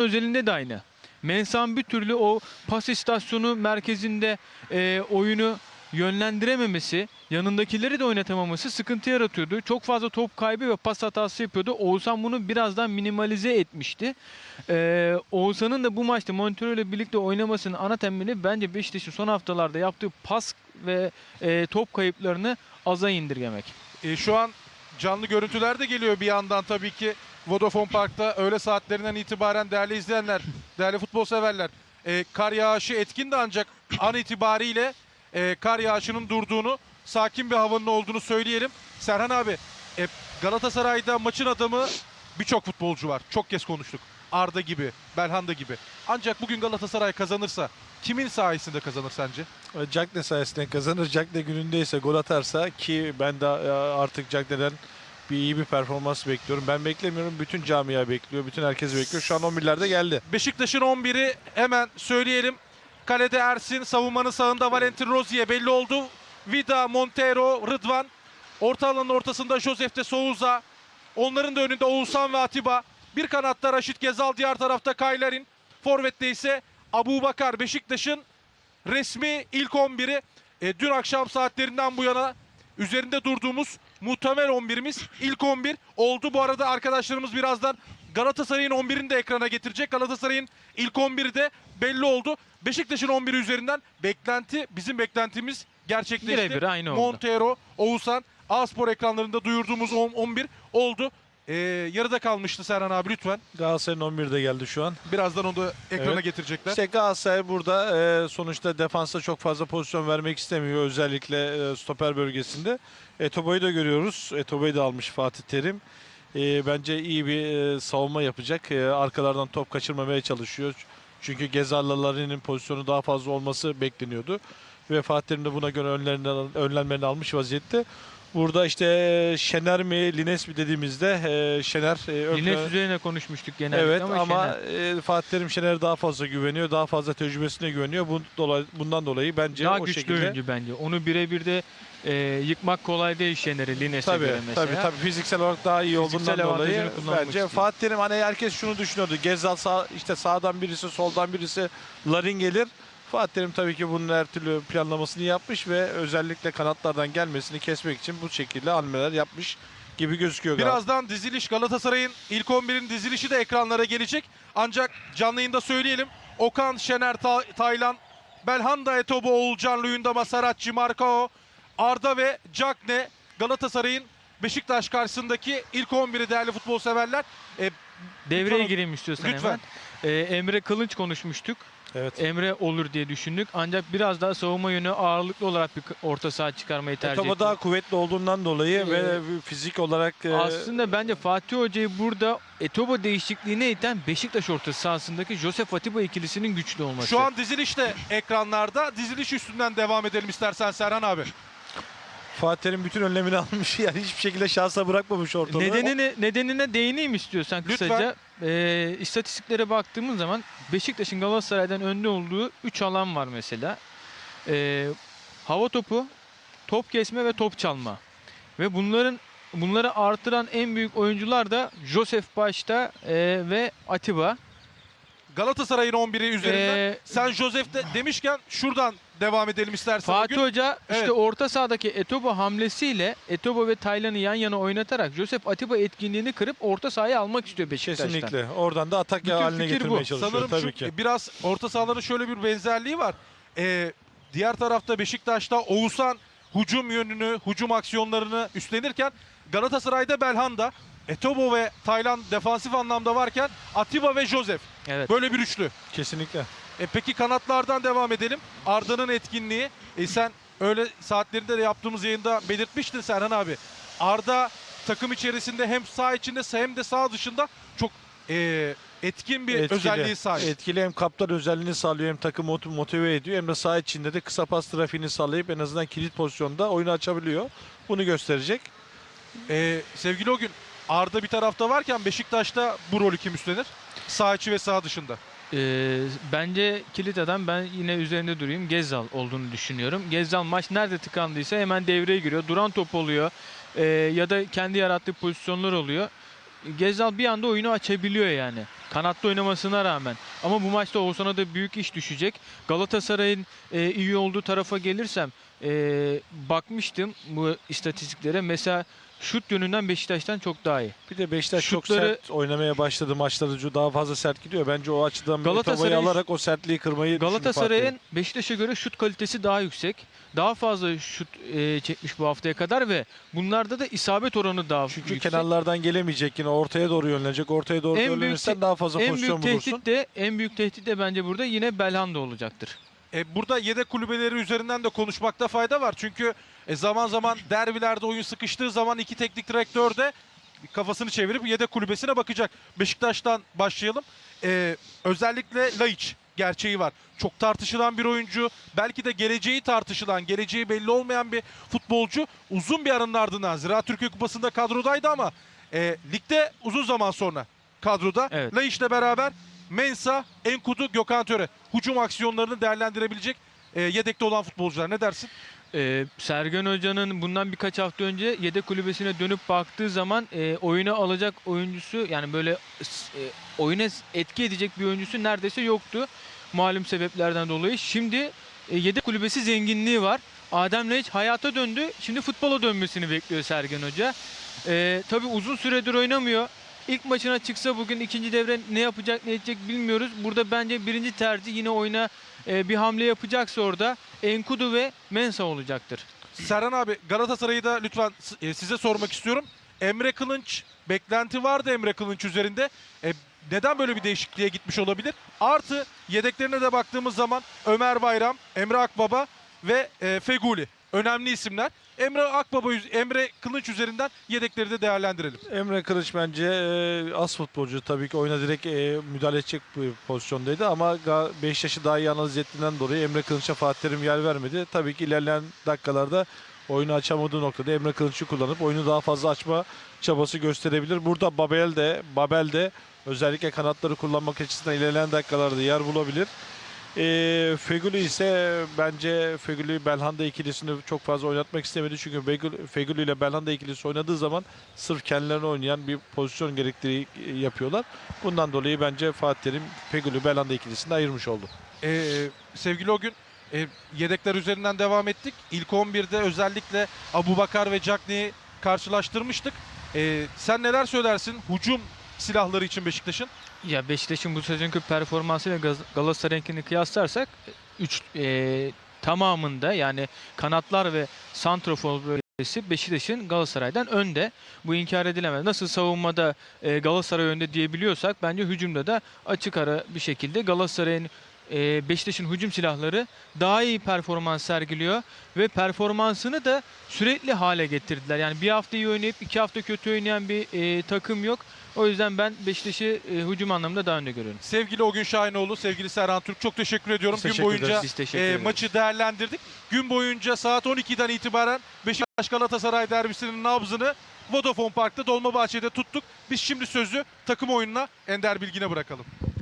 özelinde de aynı. Mensan bir türlü o pas istasyonu merkezinde e, oyunu yönlendirememesi, yanındakileri de oynatamaması sıkıntı yaratıyordu. Çok fazla top kaybı ve pas hatası yapıyordu. Oğuzhan bunu birazdan minimalize etmişti. Ee, Oğuzhan'ın da bu maçta Montero ile birlikte oynamasının ana temeli bence Beşiktaş'ın son haftalarda yaptığı pas ve e, top kayıplarını aza indirgemek. E, şu an canlı görüntüler de geliyor bir yandan tabii ki Vodafone Park'ta öğle saatlerinden itibaren değerli izleyenler, değerli futbol severler. E, kar yağışı etkin de ancak an itibariyle e, kar yağışının durduğunu, sakin bir havanın olduğunu söyleyelim. Serhan abi, e, Galatasaray'da maçın adamı birçok futbolcu var. Çok kez konuştuk. Arda gibi, Belhanda gibi. Ancak bugün Galatasaray kazanırsa kimin sayesinde kazanır sence? Cagne sayesinde kazanır. Cagne günündeyse gol atarsa ki ben de e, artık Cagne'den bir iyi bir performans bekliyorum. Ben beklemiyorum. Bütün camia bekliyor. Bütün herkes bekliyor. Şu an 11'lerde geldi. Beşiktaş'ın 11'i hemen söyleyelim. Kalede Ersin, savunmanın sağında Valentin Rozier belli oldu. Vida, Montero, Rıdvan. Orta alanın ortasında Josef de Souza. Onların da önünde Oğuzhan ve Atiba. Bir kanatta Raşit Gezal, diğer tarafta Kaylerin. Forvet'te ise Abu Bakar. Beşiktaş'ın resmi ilk 11'i. E, dün akşam saatlerinden bu yana üzerinde durduğumuz muhtemel 11'imiz ilk 11 oldu. Bu arada arkadaşlarımız birazdan Galatasaray'ın 11'ini de ekrana getirecek. Galatasaray'ın ilk 11'i de belli oldu. Beşiktaş'ın 11'i üzerinden beklenti, bizim beklentimiz gerçekleşti. Birebir aynı oldu. Montero, Oğuzhan, A-Spor ekranlarında duyurduğumuz 10 11 oldu. Ee, yarıda kalmıştı Serhan abi lütfen. Galatasaray'ın 11'de geldi şu an. Birazdan onu da ekrana Evet. getirecekler. İşte Galatasaray burada e, sonuçta defansa çok fazla pozisyon vermek istemiyor. Özellikle e, stoper bölgesinde. Etobo'yu da görüyoruz. Etobo'yu da almış Fatih Terim. E, bence iyi bir e, savunma yapacak. E, arkalardan top kaçırmamaya çalışıyor. Çünkü Gezal'ların pozisyonu daha fazla olması bekleniyordu. Ve Fatih Terim de buna göre önlerini, önlenmelerini almış vaziyette. Burada işte e, Şener mi, Lines mi dediğimizde e, Şener e, ön Lines plana- üzerine konuşmuştuk genellikle Evet ama, ama, Şener e, Fatih Terim Şener'e daha fazla güveniyor. Daha fazla tecrübesine güveniyor. Bu dolay, bundan dolayı bence daha o güçlü şekilde oyuncu bence. Onu birebir de e, yıkmak kolay değil Şener'i Lines'e Tabii, göre mesela. tabii tabii fiziksel olarak daha iyi Fiziksel olduğundan dolayı avantajını kullanmak bence istiyor. Fatih Terim hani herkes şunu düşünüyordu. Gezal sağ, işte sağdan birisi, soldan birisi Larin gelir. Fatih Terim tabii ki bunun her türlü planlamasını yapmış ve özellikle kanatlardan gelmesini kesmek için bu şekilde hamleler yapmış gibi gözüküyor. Gal- Birazdan diziliş Galatasaray'ın ilk 11'in dizilişi de ekranlara gelecek. Ancak canlı yayında söyleyelim. Okan, Şener, Ta- Taylan, Belhanda, Etobo, Oğulcan, Luyendama, Saratçı, Markao, Arda ve Cagne Galatasaray'ın Beşiktaş karşısındaki ilk 11'i değerli futbol severler. E, Devreye Lütfen- gireyim istiyorsan lütfen. hemen. E, Emre Kılınç konuşmuştuk. Evet. Emre olur diye düşündük. Ancak biraz daha savunma yönü ağırlıklı olarak bir orta saha çıkarmayı tercih Topa etti. daha kuvvetli olduğundan dolayı Ee, ve fizik olarak e, Aslında bence Fatih Hoca'yı burada Etobo değişikliğine iten Beşiktaş orta sahasındaki Josef Atiba ikilisinin güçlü olması. şu an diziliş de ekranlarda. Diziliş üstünden devam edelim istersen Serhan abi. Fatih Terim bütün önlemini almış. Yani hiçbir şekilde şansa bırakmamış ortalığı. Nedenine, nedenine değineyim istiyorsan Lütfen. kısaca. Ee, istatistiklere baktığımız zaman Beşiktaş'ın Galatasaray'dan önde olduğu 3 alan var mesela. Ee, hava topu, top kesme ve top çalma. Ve bunların bunları artıran en büyük oyuncular da Josef başta e, ve Atiba. Galatasaray'ın 11'i üzerinden. Ee, Sen Josef de demişken şuradan devam edelim istersen. Fatih gün. Hoca işte Evet. orta sahadaki Etobo hamlesiyle Etobo ve Taylan'ı yan yana oynatarak Josef Atiba etkinliğini kırıp orta sahaya almak istiyor Beşiktaş'tan. Kesinlikle. Oradan da atak Bütün haline fikir getirmeye bu. çalışıyor Sanırım tabii ki. biraz orta sahaların şöyle bir benzerliği var. Ee, diğer tarafta Beşiktaş'ta Oğuzhan hücum yönünü, hücum aksiyonlarını üstlenirken Galatasaray'da Belhanda, Etobo ve Taylan defansif anlamda varken Atiba ve Josef. Evet. Böyle bir üçlü. Kesinlikle. E, peki kanatlardan devam edelim. Arda'nın etkinliği. E, sen öyle saatlerinde de yaptığımız yayında belirtmiştin Serhan abi. Arda takım içerisinde hem sağ içinde hem de sağ dışında çok e, etkin bir Etkili. özelliği sahip. Etkili hem kaptan özelliğini sağlıyor hem takımı mot- motive ediyor hem de saha içinde de kısa pas trafiğini sağlayıp en azından kilit pozisyonda oyunu açabiliyor. Bunu gösterecek. Ee, sevgili o gün Arda bir tarafta varken Beşiktaş'ta bu rolü kim üstlenir? Sağ içi ve sağ dışında. Ee, bence kilit adam ben yine üzerinde durayım. Gezzal olduğunu düşünüyorum. Gezzal maç nerede tıkandıysa hemen devreye giriyor. Duran top oluyor. Ee, ya da kendi yarattığı pozisyonlar oluyor. Gezal bir anda oyunu açabiliyor yani. Kanatta oynamasına rağmen. Ama bu maçta Oğuzhan'a da büyük iş düşecek. Galatasaray'ın e, iyi olduğu tarafa gelirsem e, bakmıştım bu istatistiklere. Mesela şut yönünden Beşiktaş'tan çok daha iyi. Bir de Beşiktaş çok Şutları- sert oynamaya başladı. Maçları daha fazla sert gidiyor. Bence o açıdan Galatasaray'ı alarak o sertliği kırmayı. Galatasaray'ın Beşiktaş'a göre şut kalitesi daha yüksek. Daha fazla şut e, çekmiş bu haftaya kadar ve bunlarda da isabet oranı daha Çünkü yüksek. kenarlardan gelemeyecek yine ortaya doğru yönlenecek. Ortaya doğru En yönlenirsen daha fazla en pozisyon büyük bulursun. tehdit de en büyük tehdit de bence burada yine Belhanda olacaktır. E, burada yedek kulübeleri üzerinden de konuşmakta fayda var. Çünkü e, zaman zaman derbilerde oyun sıkıştığı zaman iki teknik direktör de kafasını çevirip yedek kulübesine bakacak. Beşiktaş'tan başlayalım. E, özellikle Laiç gerçeği var. Çok tartışılan bir oyuncu. Belki de geleceği tartışılan, geleceği belli olmayan bir futbolcu. Uzun bir aranın ardından Ziraat Türkiye Kupası'nda kadrodaydı ama e, ligde uzun zaman sonra kadroda. Evet. Laiç'le beraber Mensa, Enkudu, Gökhan Töre hücum aksiyonlarını değerlendirebilecek e, yedekte olan futbolcular. Ne dersin? Ee, Sergen Hoca'nın bundan birkaç hafta önce yedek kulübesine dönüp baktığı zaman e, oyuna alacak oyuncusu yani böyle e, oyuna etki edecek bir oyuncusu neredeyse yoktu. Malum sebeplerden dolayı. Şimdi e, yedek kulübesi zenginliği var. Adem Laiç hayata döndü. Şimdi futbola dönmesini bekliyor Sergen Hoca. E, tabii uzun süredir oynamıyor. İlk maçına çıksa bugün ikinci devre ne yapacak ne edecek bilmiyoruz. Burada bence birinci tercih yine oyuna e, bir hamle yapacaksa orada Enkudu ve Mensa olacaktır. Serhan abi Galatasaray'ı da lütfen e, size sormak istiyorum. Emre Kılınç beklenti vardı Emre Kılınç üzerinde. E, neden böyle bir değişikliğe gitmiş olabilir? Artı yedeklerine de baktığımız zaman Ömer Bayram, Emre Akbaba ve e, Feguli önemli isimler. Emre Akbaba, Emre Kılınç üzerinden yedekleri de değerlendirelim. Emre Kılıç bence e, az futbolcu tabii ki oyuna direkt e, müdahale edecek bir pozisyondaydı ama Beşiktaş'ı daha iyi analiz ettiğinden dolayı Emre Kılıç'a Fatih Terim yer vermedi. Tabii ki ilerleyen dakikalarda oyunu açamadığı noktada Emre Kılıç'ı kullanıp oyunu daha fazla açma çabası gösterebilir. Burada Babel de Babel de özellikle kanatları kullanmak açısından ilerleyen dakikalarda yer bulabilir. E, Feguli ise bence Feguli Belhanda ikilisini çok fazla oynatmak istemedi. Çünkü Feguli ile Belhanda ikilisi oynadığı zaman sırf kendilerine oynayan bir pozisyon gerektiği yapıyorlar. Bundan dolayı bence Fatih Terim Feguli Belhanda ikilisini ayırmış oldu. Ee, sevgili o gün e, yedekler üzerinden devam ettik. İlk 11'de özellikle Abu Bakar ve Cagney'i karşılaştırmıştık. Ee, sen neler söylersin hücum silahları için Beşiktaş'ın? Ya Beşiktaş'ın bu sezonki performansı ve Gaz- Galatasaray'ınkini kıyaslarsak 3 tamamında yani kanatlar ve santrofor bölgesi Beşiktaş'ın Galatasaray'dan önde. Bu inkar edilemez. Nasıl savunmada e, Galatasaray önde diyebiliyorsak bence hücumda da açık ara bir şekilde Galatasaray'ın e, Beşiktaş'ın hücum silahları daha iyi performans sergiliyor ve performansını da sürekli hale getirdiler. Yani bir hafta iyi oynayıp iki hafta kötü oynayan bir e, takım yok. O yüzden ben Beşiktaş'ı e, hücum anlamında daha önde görüyorum. Sevgili o gün Şahinoğlu, sevgili Serhan Türk çok teşekkür ediyorum. Biz Gün teşekkür boyunca ederiz. Biz teşekkür e, maçı değerlendirdik. Gün boyunca saat 12'den itibaren Beşiktaş Galatasaray derbisinin nabzını Vodafone Park'ta Dolmabahçe'de tuttuk. Biz şimdi sözü takım oyununa Ender Bilgin'e bırakalım.